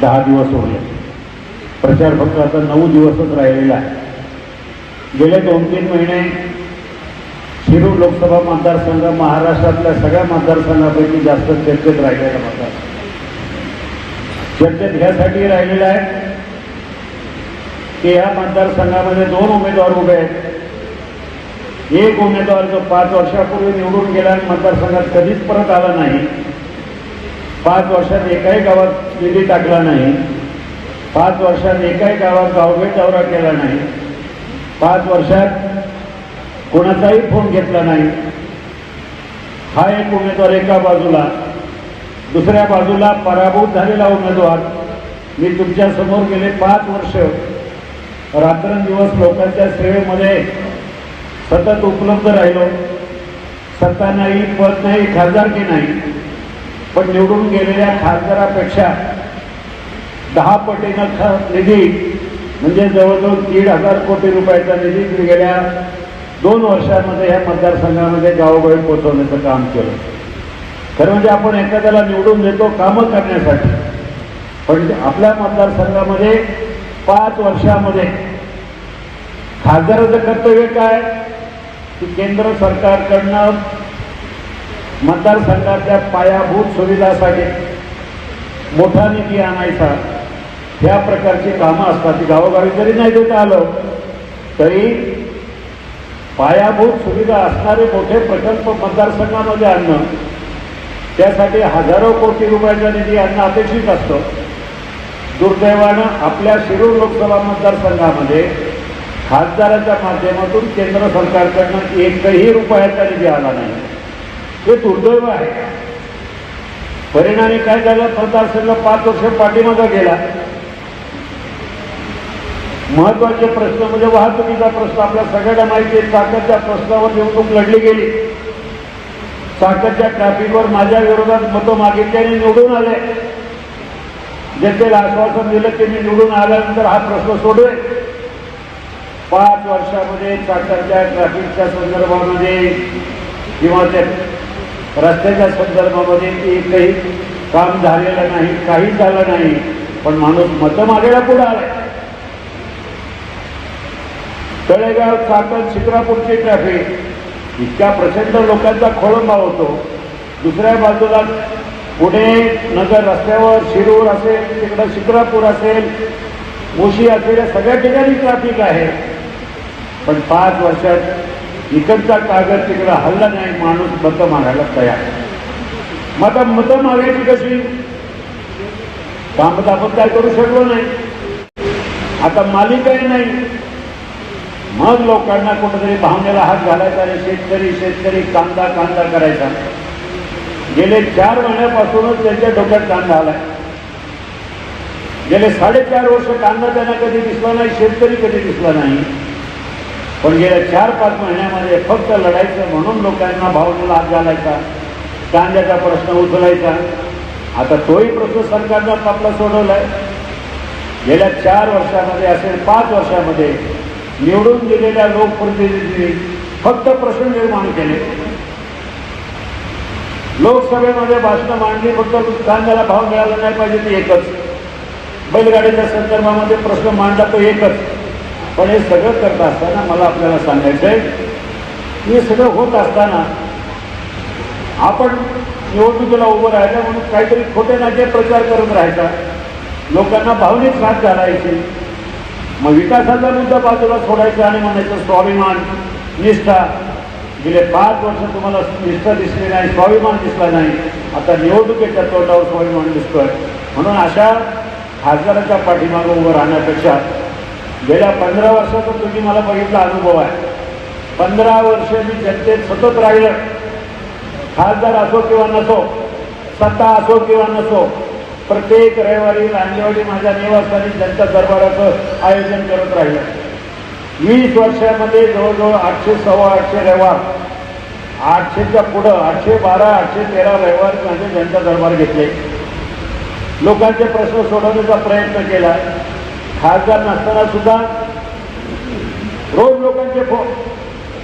दहा दिवस उरले. प्रचार फक्त आता नऊ दिवसच राहिलेला आहे. गेले दोन तीन महिने शिरूर लोकसभा मतदारसंघ महाराष्ट्रातल्या सगळ्या मतदारसंघापैकी जास्त चर्चेत राहिलेला मतदार. चर्चेत ह्यासाठी राहिलेला आहे की या मतदारसंघामध्ये दोन उमेदवार उभे आहेत. एक उमेदवार जो पाच वर्षापूर्वी निवडून गेला आणि मतदारसंघात कधीच परत आला नाही. पाच वर्षात एकाही गावात निधी टाकला नाही. पाच वर्षात एकाही गावात गावभेट दौरा केला नाही. पाच वर्षात कोणाचाही फोन घेतला नाही. हा एक उमेदवार एका बाजूला दुसऱ्या बाजूला पराभूत झालेला उमेदवार. मी तुमच्यासमोर गेले पाच वर्ष रात्रंदिवस लोकांच्या सेवेमध्ये सतत उपलब्ध राहिलो. सत्ता नाही पद नाही खासदारकी नाही. पण निवडून गेलेल्या खासदारापेक्षा दहा पटीनं ख निधी म्हणजे जवळजवळ दीड हजार कोटी रुपयाचा निधी गेल्या दोन वर्षामध्ये या मतदारसंघामध्ये गावोगावी पोहोचवण्याचं काम केलं. खरं म्हणजे आपण एखाद्याला निवडून देतो कामं करण्यासाठी. पण आपल्या मतदारसंघामध्ये पाच वर्षामध्ये खासदाराचं कर्तव्य काय? की केंद्र सरकारकडनं मतदारसंघातल्या पायाभूत सुविधासाठी मोठा निधी आणायचा. ह्या प्रकारची कामं असतात. ती गावोगावी जरी नाही देता आलं तरी पायाभूत सुविधा असणारे मोठे प्रकल्प मतदारसंघामध्ये आणणं त्यासाठी हजारो कोटी रुपयाचा निधी आणणं अपेक्षित असतं. दुर्दैवानं आपल्या शिरूर लोकसभा मतदारसंघामध्ये खासदाराच्या माध्यमातून केंद्र सरकारकडनं एकही रुपयाचा निधी आला नाही. हे दुर्दैव आहे. परिणामी काय झालं? मतदारसंघ पाच वर्ष पाठीमागा गेला. महत्त्वाचे प्रश्न म्हणजे वाहतुकीचा प्रश्न. आपल्या सगळ्यांना माहिती आहे चाकरच्या प्रश्नावर निवडणूक लढली गेली. चाकरच्या ट्रॅफिकवर माझ्या विरोधात मतं मागितल्याने निवडून आले. जनतेला आश्वासन दिलं की मी निवडून आल्यानंतर हा प्रश्न सोडवेल पाच वर्षामध्ये चाकरच्या ट्रॅफिकच्या संदर्भामध्ये किंवा त्या रस्त्याच्या संदर्भामध्ये एकही काम झालेलं नाही काही झालं नाही पण माणूस मतं मागायला पुढे आलाय. तळेगाव चाकण शिक्रापूरची ट्रॅफिक इतक्या प्रचंड लोकांचा खोळंबा होतो. दुसऱ्या बाजूला पुणे नगर रस्त्यावर शिरूर असेल तिकडं शिक्रापूर असेल मुशी असेल या सगळ्या ठिकाणी ट्रॅफिक आहे. पण पाच वर्षात इकडचा कागद तिकडं हल्ला नाही माणूस मतं मागायला तयार. मग आता मतं मागायची कशी काम आपण काय करू शकलो नाही. आता मालिकाही नाही. मग लोकांना कुठेतरी भावनेला हात घालायचा आणि शेतकरी शेतकरी कांदा कांदा करायचा. गेले चार महिन्यापासूनच त्यांच्या डोक्यात कांदा आलाय. गेले साडेचार वर्ष कांदा त्यांना कधी दिसला नाही शेतकरी कधी दिसला नाही. पण गेल्या चार पाच महिन्यामध्ये फक्त लढायचं म्हणून लोकांना भावनेला हात घालायचा कांद्याचा प्रश्न उचलायचा. आता तोही प्रश्न सरकारनं आपला सोडवलाय. गेल्या चार वर्षामध्ये असेल पाच वर्षामध्ये निवडून दिलेल्या लोकप्रतिनिधींनी फक्त प्रश्न निर्माण केले. लोकसभेमध्ये भाषणं मांडली फक्त कांद्याला भाव मिळाला नाही पाहिजे ते एकच. बैलगाडीच्या संदर्भामध्ये प्रश्न मांडला तो एकच. पण हे सगळं करत असताना मला आपल्याला सांगायचं आहे हे सगळं होत असताना आपण निवडणुकीला उभं राहायचं म्हणून काहीतरी खोटे नाटे प्रचार करत राहायचा. लोकांना भावनिक साथ घालायची मग विकासाचा मुद्दा बाजूला सोडायचा आणि म्हणायचं स्वाभिमान निष्ठा. गेले पाच वर्ष तुम्हाला निष्ठा दिसली नाही स्वाभिमान दिसला नाही. आता निवडणुकीच्या तोंडावर स्वाभिमान दिसतोय. म्हणून अशा खासदाराच्या पाठीमागं उभं राहण्यापेक्षा गेल्या पंधरा वर्षाचा तुम्ही मला बघितला अनुभव आहे. पंधरा वर्ष मी जनतेत सतत राहिलं. खासदार असो किंवा नसो सत्ता असो किंवा नसो प्रत्येक रविवारी रांगेवाडी माझ्या निवासस्थानी जनता दरबाराचं आयोजन करत राहिलं. वीस वर्षामध्ये जवळजवळ आठशे सव्वा आठशे रविवार आठशेच्या पुढं आठशे बारा आठशे तेरा रविवार माझे जनता दरबार घेतले. लोकांचे प्रश्न सोडवण्याचा प्रयत्न केला. खासदार नसताना सुद्धा रोज लोकांचे फोन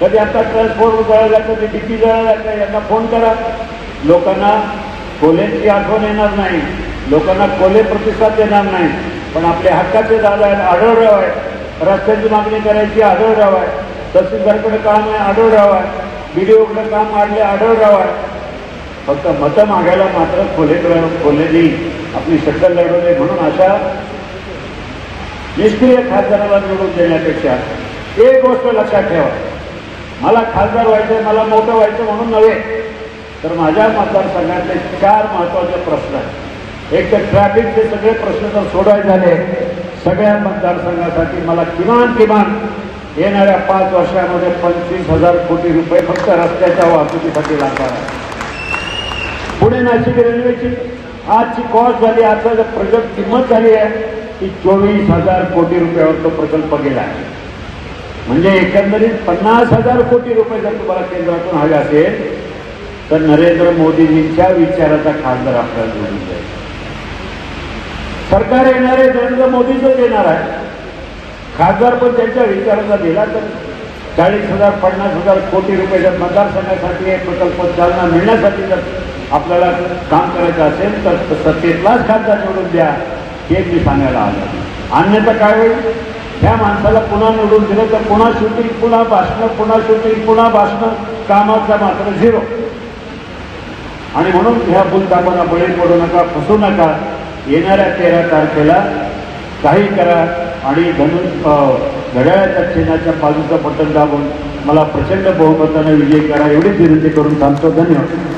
कधी आता ट्रान्सपोर्ट जळाला कधी डिपी जळायला का यांना फोन करा. लोकांना कोलेची आठवण येणार नाही. लोकांना कोले प्रतिसाद देणार नाही. पण आपले हक्काचे दादा आहेत आढळराव आहे रस्त्याची मागणी करायची आढळराव आहे. तहसीलदारकडे काम आहे आढळराव आहे. बीडीओकडे काम मांडले आढळराव आहे. फक्त मतं मागायला मात्र खोलेकडे खोलेनी आपली शक्कल लढवले म्हणून अशा निष्क्रिय खासदाराला निवडून देण्यापेक्षा एक गोष्ट लक्षात ठेवा. मला खासदार व्हायचं मला मोठं व्हायचं म्हणून नव्हे तर माझ्या मतदारसंघातले चार महत्त्वाचे प्रश्न आहेत. एक तर ट्रॅफिकचे सगळे प्रश्न जर सोडवायचे झाले. सगळ्या मतदारसंघासाठी मला किमान किमान येणाऱ्या पाच वर्षामध्ये पंचवीस हजार कोटी रुपये फक्त रस्त्याच्या वाहतुकीसाठी लागणार आहे पुणे नाशिक रेल्वेची आजची कॉस्ट झाली आता जर प्रगत किंमत झाली आहे की चोवीस हजार कोटी रुपयावर तो प्रकल्प गेला आहे. म्हणजे एकंदरीत पन्नास हजार कोटी रुपये जर तुम्हाला केंद्रातून हवे असेल तर नरेंद्र मोदीजींच्या विचाराचा खासदार आपल्याला जोडून जाईल. सरकार येणार आहे नरेंद्र मोदीच येणार आहे. खासदार पण त्यांच्या विचाराचा दिला तर चाळीस हजार पन्नास हजार कोटी रुपये जर मतदारसंघासाठी प्रकल्प चालना मिळण्यासाठी जर आपल्याला काम करायचं असेल तर सत्तेतलाच खासदार निवडून द्या. हे मी सांगायला आलं अन्यथा काय होईल? ह्या माणसाला पुन्हा निवडून दिलं तर पुन्हा शूटिंग पुन्हा भाषणं पुन्हा शूटिंग पुन्हा भाषणं कामाचा मात्र झिरो. आणि म्हणून ह्या भूलतापांना बळी पडू नका फसू नका. येणाऱ्या तेरा तारखेला काही करा आणि धनु घड्याळ्याच्या घड्याळाच्या चिन्हाच्या बाजूचं बटन दाबून मला प्रचंड बहुमताने विजय करा. एवढीच विनंती करून थांबतो. धन्यवाद.